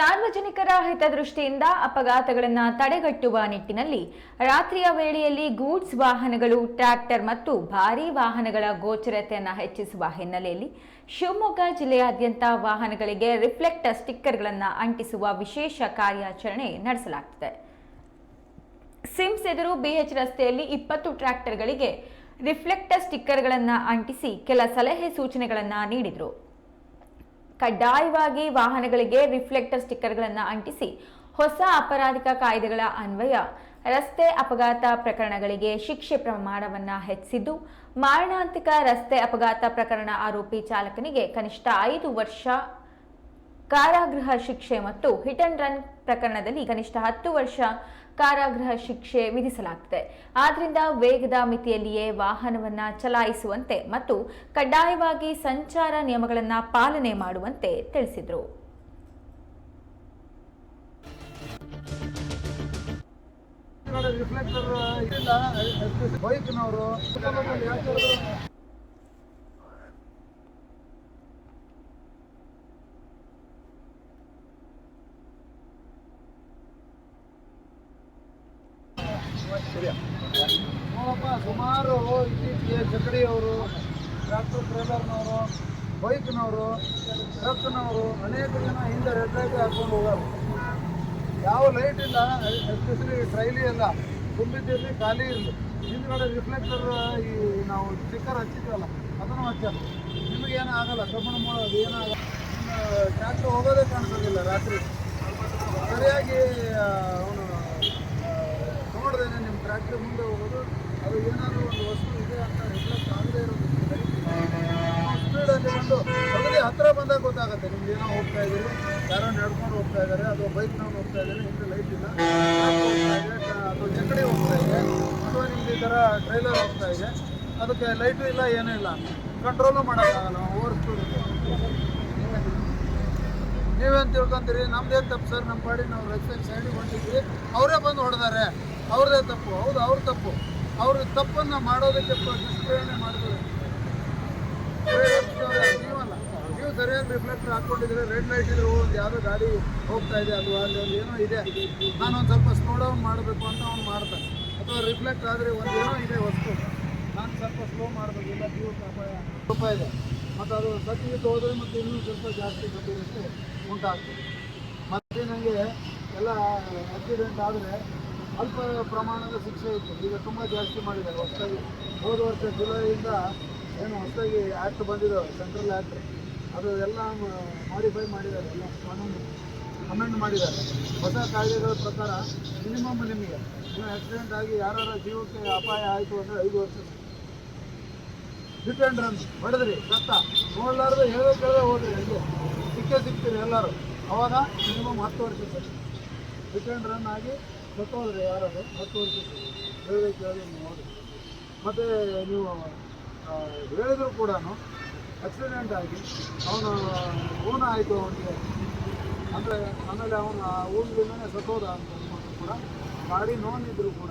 ಸಾರ್ವಜನಿಕರ ಹಿತದೃಷ್ಟಿಯಿಂದ ಅಪಘಾತಗಳನ್ನು ತಡೆಗಟ್ಟುವ ನಿಟ್ಟಿನಲ್ಲಿ ರಾತ್ರಿಯ ವೇಳೆಯಲ್ಲಿ ಗೂಡ್ಸ್ ವಾಹನಗಳು, ಟ್ರ್ಯಾಕ್ಟರ್ ಮತ್ತು ಭಾರೀ ವಾಹನಗಳ ಗೋಚರತೆಯನ್ನು ಹೆಚ್ಚಿಸುವ ಹಿನ್ನೆಲೆಯಲ್ಲಿ ಶಿವಮೊಗ್ಗ ಜಿಲ್ಲೆಯಾದ್ಯಂತ ವಾಹನಗಳಿಗೆ ರಿಫ್ಲೆಕ್ಟರ್ ಸ್ಟಿಕ್ಕರ್ಗಳನ್ನು ಅಂಟಿಸುವ ವಿಶೇಷ ಕಾರ್ಯಾಚರಣೆ ನಡೆಸಲಾಗುತ್ತಿದೆ ಸಿಮ್ಸ್ ಎದುರು ಬಿಎಚ್ ರಸ್ತೆಯಲ್ಲಿ ಇಪ್ಪತ್ತು ಟ್ರ್ಯಾಕ್ಟರ್ಗಳಿಗೆ ರಿಫ್ಲೆಕ್ಟರ್ ಸ್ಟಿಕ್ಕರ್ಗಳನ್ನು ಅಂಟಿಸಿ ಕೆಲ ಸಲಹೆ ಸೂಚನೆಗಳನ್ನು ನೀಡಿದರು. ಕಡ್ಡಾಯವಾಗಿ ವಾಹನಗಳಿಗೆ ರಿಫ್ಲೆಕ್ಟರ್ ಸ್ಟಿಕ್ಕರ್ಗಳನ್ನು ಅಂಟಿಸಿ ಹೊಸ ಅಪರಾಧಿಕ ಕಾಯ್ದೆಗಳ ಅನ್ವಯ. ರಸ್ತೆ ಅಪಘಾತ ಪ್ರಕರಣಗಳಿಗೆ ಶಿಕ್ಷೆ ಪ್ರಮಾಣವನ್ನು ಹೆಚ್ಚಿಸಿದ್ದು, ಮಾರಣಾಂತಿಕ ರಸ್ತೆ ಅಪಘಾತ ಪ್ರಕರಣ ಆರೋಪಿ ಚಾಲಕನಿಗೆ ಕನಿಷ್ಠ ಐದು ವರ್ಷ ಕಾರಾಗೃಹ ಶಿಕ್ಷೆ ಮತ್ತು ಹಿಟ್ ಅಂಡ್ ರನ್ ಪ್ರಕರಣದಲ್ಲಿ ಕನಿಷ್ಠ ಹತ್ತು ವರ್ಷ ಕಾರಾಗೃಹ ಶಿಕ್ಷೆ ವಿಧಿಸಲಾಗಿದೆ ಆದ್ರಿಂದ ವೇಗದ ಮಿತಿಯಲ್ಲಿಯೇ ವಾಹನವನ್ನ ಚಲಾಯಿಸುವಂತೆ ಮತ್ತು ಕಡ್ಡಾಯವಾಗಿ ಸಂಚಾರ ನಿಯಮಗಳನ್ನು ಪಾಲನೆ ಮಾಡುವಂತೆ ತಿಳಿಸಿದರು. ಸುಮಾರು ಇತ್ತೀಚೆಗೆ ಚಕಡಿಯವರು ಟ್ರ್ಯಾಕ್ಟರ್ ಟ್ರೇಲರ್ನವರು ಬೈಕ್ನವರು, ಟ್ರಕ್ನವರು ಅನೇಕ ಜನ ಹಿಂದೆ ರೆಡ್ ಲೈಟ್ ಹಾಕೊಂಡು ಹೋಗೋರು. ಯಾವ ಲೈಟ್ ಇಲ್ಲ, ಎಸ್ಪೆಷಲಿ ಟ್ರೈಲಿ ಎಲ್ಲ, ತುಂಬಿದ್ದಿರಲಿ, ಖಾಲಿ ಇರಲಿ. ಹಿಂದ್ಗಡೆ ರಿಫ್ಲೆಕ್ಟರ್, ಈ ನಾವು ಸ್ಟಿಕ್ಕರ್ ಹಚ್ಚಿದ್ವಲ್ಲ, ಅದನ್ನು ಹಚ್ಚಲ್ಲ ನಿಮಗೇನು ಆಗಲ್ಲ, ಕಬ್ಬಣ ಮಾಡೋದು ಏನಾಗಲ್ಲ ಟ್ರ್ಯಾಕ್ಟರ್ ಹೋಗೋದೇ ಕಾಣಿಸೋದಿಲ್ಲ ರಾತ್ರಿ. ಸರಿಯಾಗಿ ಅವನು ಟ್ರ್ಯಾಕ್ಟರ್ ಮುಂದೆ ಹೋಗೋದು, ಅದು ಏನಾದರೂ ಒಂದು ವಸ್ತು ಇದೆ ಅಂತ ರಿಫ್ಲೆಕ್ಟ್ ಆಗದೇ ಇರೋದು ಸ್ಪೀಡಲ್ಲಿ ಒಂದು ಅಗದಿ ಹತ್ತಿರ ಬಂದಾಗ ಗೊತ್ತಾಗುತ್ತೆ ನಿಮ್ಗೆ ಏನೋ ಹೋಗ್ತಾ ಇದ್ದೀರಿ, ಯಾರೋ ನಡ್ಕೊಂಡು ಹೋಗ್ತಾ ಇದ್ದಾರೆ, ಅಥವಾ ಬೈಕ್ನವ್ರು ಹೋಗ್ತಾ ಇದ್ದಾರೆ, ಹಿಂದೆ ಲೈಟ್ ಇಲ್ಲ. ಅಥವಾ ಜಗಡಿ ಹೋಗ್ತಾ ಇದೆ, ಅಥವಾ ನಿಮ್ಗೆ ಈ ಥರ ಟ್ರೈಲರ್ ಹೋಗ್ತಾ ಇದೆ, ಅದಕ್ಕೆ ಲೈಟು ಇಲ್ಲ, ಏನೂ ಇಲ್ಲ. ಕಂಟ್ರೋಲು ಮಾಡೋಕ್ಕಾಗಲ್ಲ ಓವರ್ ಸ್ಪೀಡ್ ನೀವೇನು ತಿಳ್ಕೊಂತೀರಿ ನಮ್ದೇನು ತಪ್ಪು ಸರ್ ನಮ್ಮ ಪಾಡಿ ನಾವು ರಸ್ತೆ ಸೈಡಿಗೆ ಹೊಂಟಿದ್ವಿ ಅವರೇ ಬಂದು ಹೊಡೆದಾರೆ. ಅವ್ರದೇ ತಪ್ಪು. ಹೌದು, ಅವ್ರ ತಪ್ಪು. ಅವ್ರ ತಪ್ಪನ್ನು ಮಾಡೋದಕ್ಕೆ ನಿಷ್ಪ್ರೇರಣೆ ಮಾಡಿದ್ರು. ನೀವಲ್ಲ. ನೀವು ಸರಿಯಾಗಿ ರಿಫ್ಲೆಕ್ಟರ್ ಹಾಕ್ಕೊಂಡಿದ್ರೆ ರೆಡ್ ಲೈಟ್ ಇದ್ರೆ ಒಂದು ಯಾವುದೋ ಗಾಡಿ ಹೋಗ್ತಾ ಇದೆ ಅದು, ಅಲ್ಲಿ ಒಂದು ಏನೋ ಇದೆ. ನಾನು ಒಂದು ಸ್ವಲ್ಪ ಸ್ಲೋ ಡೌನ್ ಮಾಡಬೇಕು ಅಂತ ಅವ್ನು ಮಾಡ್ತಾನೆ. ಅಥವಾ ರಿಫ್ಲೆಕ್ಟ್ ಆದರೆ ಒಂದು ಇದೆ ವಸ್ತು. ನಾನು ಸ್ವಲ್ಪ ಸ್ಲೋ ಮಾಡಬೇಕು. ಇಲ್ಲ, ಜೀವಕ್ಕೆ ಅಪಾಯ. ಇದೆ. ಮತ್ತು ಅದು ಸತ್ತಿಗೆ ಹೋದರೆ ಮತ್ತು ಇನ್ನೂ ಸ್ವಲ್ಪ ಜಾಸ್ತಿ ಗಂಭೀರತೆ ಉಂಟಾಗ್ತದೆ. ಮತ್ತು ನನಗೆ ಎಲ್ಲ ಆಕ್ಸಿಡೆಂಟ್ ಆದರೆ ಅಲ್ಪ ಪ್ರಮಾಣದ ಶಿಕ್ಷೆ ಇತ್ತು. ಈಗ ತುಂಬ ಜಾಸ್ತಿ ಮಾಡಿದ್ದಾರೆ. ಹೊಸದಾಗಿ ಹೋದ ವರ್ಷ ಜುಲೈಯಿಂದ ಏನು ಹೊಸದಾಗಿ ಆ್ಯಕ್ಟ್ ಬಂದಿದ್ದಾವೆ ಸೆಂಟ್ರಲ್ ಆ್ಯಕ್ಟ್ ಅದು ಎಲ್ಲ ಮಾಡಿಫೈ ಮಾಡಿದ್ದಾರೆ. ಎಲ್ಲ ಕಾನೂನು ಅಮೆಂಡ್ ಮಾಡಿದ್ದಾರೆ. ಹೊಸ ಕಾಯ್ದೆಗಳ ಪ್ರಕಾರ ಮಿನಿಮಮ್ ನಿಮಗೆ ಇನ್ನು ಆಕ್ಸಿಡೆಂಟ್ ಆಗಿ ಯಾರ ಜೀವಕ್ಕೆ ಅಪಾಯ ಆಯಿತು ಅಂದರೆ ಐದು ವರ್ಷ. ಹಿಟ್ ರನ್ ಹೊಡೆದ್ರಿ ಸತ್ತ ನೋಡ್ಲಾರ್ದು ಹೇಳೋ ಕೇಳೋ ಹೋದ್ರಿ ಹಂಗೆ ಸಿಕ್ಕೇ ಸಿಗ್ತೀರಿ ಎಲ್ಲರೂ. ಅವಾಗ ಮಿನಿಮಮ್ ಹತ್ತು ವರ್ಷ ಸರ್. ಹಿಟ್ ರನ್ ಆಗಿ ಸತ್ತೋದ್ರಿ ಯಾರಾದ್ರು, ಹತ್ತು ವರ್ಷ ಹೇಳಿ ಕೇಳಿ ನೀವು ಹೋದ್ರಿ ಮತ್ತು ನೀವು ಹೇಳಿದ್ರು ಕೂಡ ಆಕ್ಸಿಡೆಂಟ್ ಆಗಿ ಅವನು ಊನ ಆಯಿತು ಅವನಿಗೆ. ಅಂದರೆ ಆಮೇಲೆ ಅವನು ಆ ಊನ್ಲಿಂದನೇ ಸತ್ತೋದ ಅಂತ ಕೂಡ. ಗಾಡಿ ನೋನಿದ್ರು ಕೂಡ